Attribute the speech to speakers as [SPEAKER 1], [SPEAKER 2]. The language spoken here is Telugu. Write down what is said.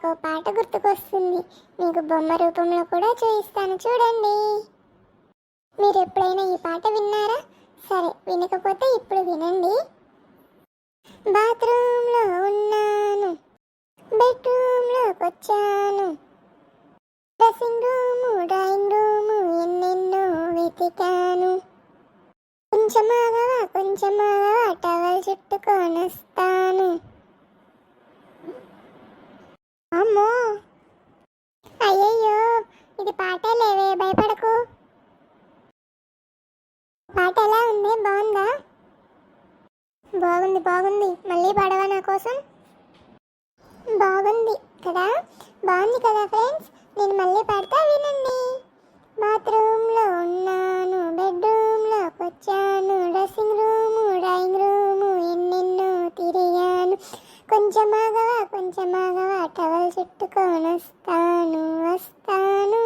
[SPEAKER 1] ఒక పాట గుర్తుకొస్తుంది. మీకు బొమ్మ రూపంలో కూడా చూపిస్తాను చూడండి. మీరు ఎప్పుడైనా ఈ పాట విన్నారా? సరే వినకపోతే ఇప్పుడు వినండి. బాత్రూంలో ఉన్నాను బెడ్రూమ్లోకి వచ్చాను డ్రెస్సింగ్ రూము డ్రాయింగ్ రూము ఎన్నెన్నో వెతికాను. కొంచెం ఆగవా కొంచెం ఆగవా టవల్ చుట్టుకొనొస్తాను పాటే లేవే భయపడకు. పాట ఎలా ఉంది? బాగుందా? బాగుంది బాగుంది. మళ్ళీ పాడవా నా కోసం? బాగుంది కదా? బాగుంది కదా ఫ్రెండ్స్? నేను మళ్ళీ పాడతా వినండి. బాత్రూంలో ఉన్నాను బెడ్రూమ్లోకి వచ్చాను డ్రెస్సింగ్ రూము డ్రాయింగ్ రూము ఎన్నెన్నో తిరిగాను. కొంచెం ఆగవా కొంచెం ఆగవా టవల్ చుట్టుకొని వస్తాను వస్తాను.